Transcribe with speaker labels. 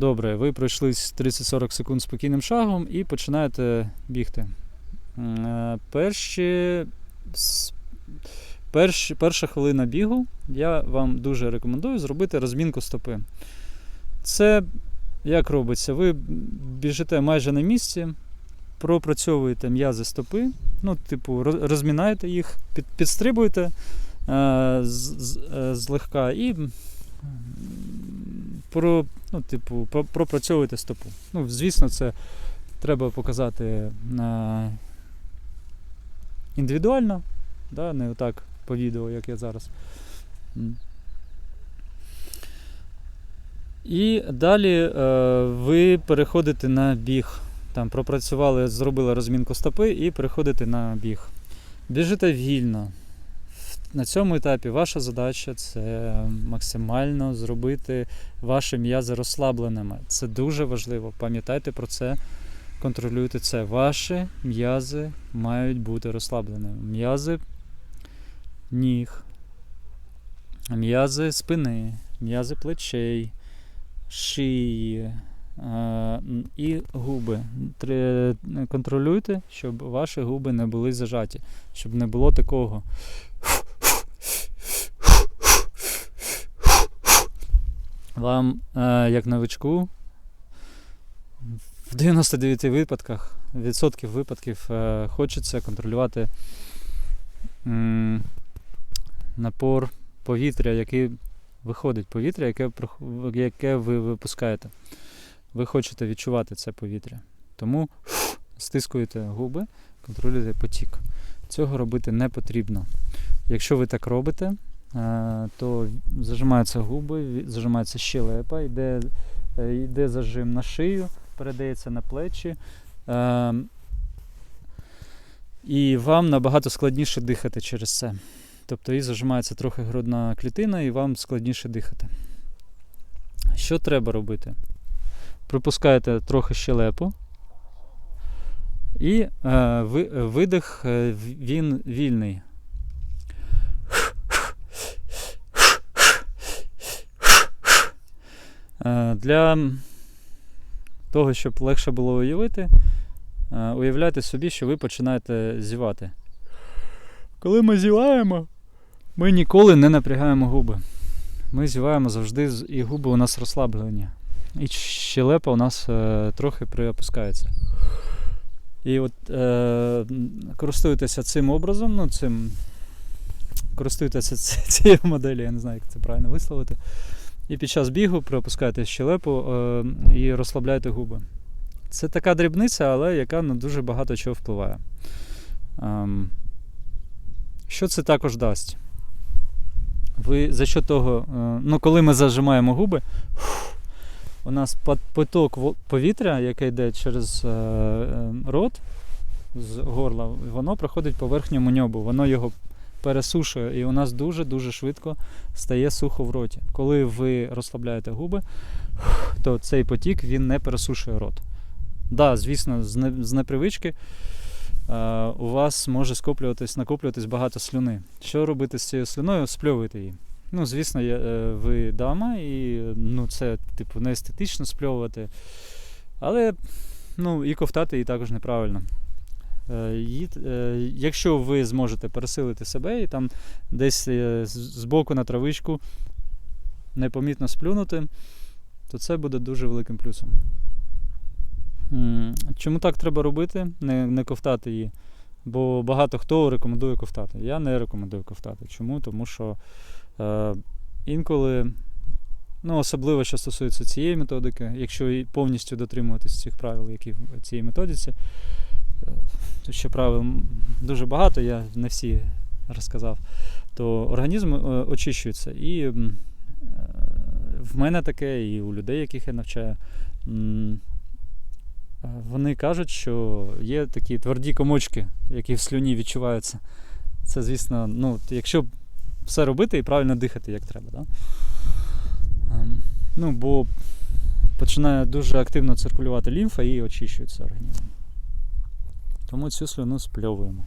Speaker 1: Добре, ви пройшли 30-40 секунд спокійним шагом і починаєте бігти. Е, Перші, перші, перша хвилина бігу я вам дуже рекомендую зробити розмінку стопи. Це як робиться? Ви біжите майже на місці, пропрацьовуєте м'язи стопи, ну, типу, розмінаєте їх, підстрибуєте е, з- е, злегка і про, ну, типу, про- пропрацьовуєте стопу. Ну, звісно, це треба показати е, індивідуально, да, не отак по відео, як я зараз. І далі е, ви переходите на біг. Там пропрацювали, зробили розмінку стопи і переходите на біг. Біжите вільно. На цьому етапі ваша задача це максимально зробити ваші м'язи розслабленими. Це дуже важливо. Пам'ятайте про це, контролюйте це. Ваші м'язи мають бути розслабленими. М'язи ніг, м'язи спини, м'язи плечей, шиї е, і губи. Контролюйте, щоб ваші губи не були зажаті, щоб не було такого. Вам, е, як новичку, в 99 випадках, відсотків випадків е, хочеться контролювати напор повітря, який виходить, повітря, яке, яке ви випускаєте. Ви хочете відчувати це повітря. Тому стискуєте губи, контролюєте потік. Цього робити не потрібно. Якщо ви так робите, то зажимаються губи, зажимається щелепа, йде, е, йде зажим на шию, передається на плечі. е, І вам набагато складніше дихати через це. Тобто і зажимається трохи грудна клітина, і вам складніше дихати. Що треба робити? Припускаєте трохи щелепу. І е, видих е, він вільний. Е, Для того, щоб легше було уявити, е, уявляйте собі, що ви починаєте зівати. Коли ми зіваємо, ми ніколи не напрягаємо губи. Ми зіваємо завжди, і губи у нас розслаблені. І щелепа у нас е, трохи приопускається. І от е, користуйтеся цим образом, ну, цим, користуйтеся цією моделлю, я не знаю, як це правильно висловити. І під час бігу приопускайте щелепу е, і розслабляйте губи. Це така дрібниця, але яка на дуже багато чого впливає. Ем, що це також дасть? Ви за що того, е, ну, коли ми зажимаємо губи, у нас поток повітря, яке йде через е, рот з горла, воно проходить по верхньому ньобу, воно його пересушує, і у нас дуже-дуже швидко стає сухо в роті. Коли ви розслабляєте губи, то цей потік він не пересушує рот. Так, да, звісно, з, не, з непривички е, у вас може скоплюватись, накоплюватись багато слюни. Що робити з цією слюною? Спльовуйте її. Ну, звісно, е, ви дама, і ну, це типу не естетично спльовувати. Але ну, і ковтати її також неправильно. Е, е, якщо ви зможете пересилити себе і там десь е, збоку на травичку непомітно сплюнути, то це буде дуже великим плюсом. Чому так треба робити? Не, не ковтати її. Бо багато хто рекомендує ковтати. Я не рекомендую ковтати. Чому? Тому що е, інколи, ну, особливо що стосується цієї методики, якщо повністю дотримуватись цих правил, які в цій методиці, то ще правил дуже багато, я не всі розказав, то організм е, очищується. І е, в мене таке, і у людей, яких я навчаю. е, Вони кажуть, що є такі тверді комочки, які в слюні відчуваються. Це, звісно, ну, якщо все робити і правильно дихати, як треба. Да? Ем, Ну, бо починає дуже активно циркулювати лімфа і очищується організм. Тому цю слюну спльовуємо.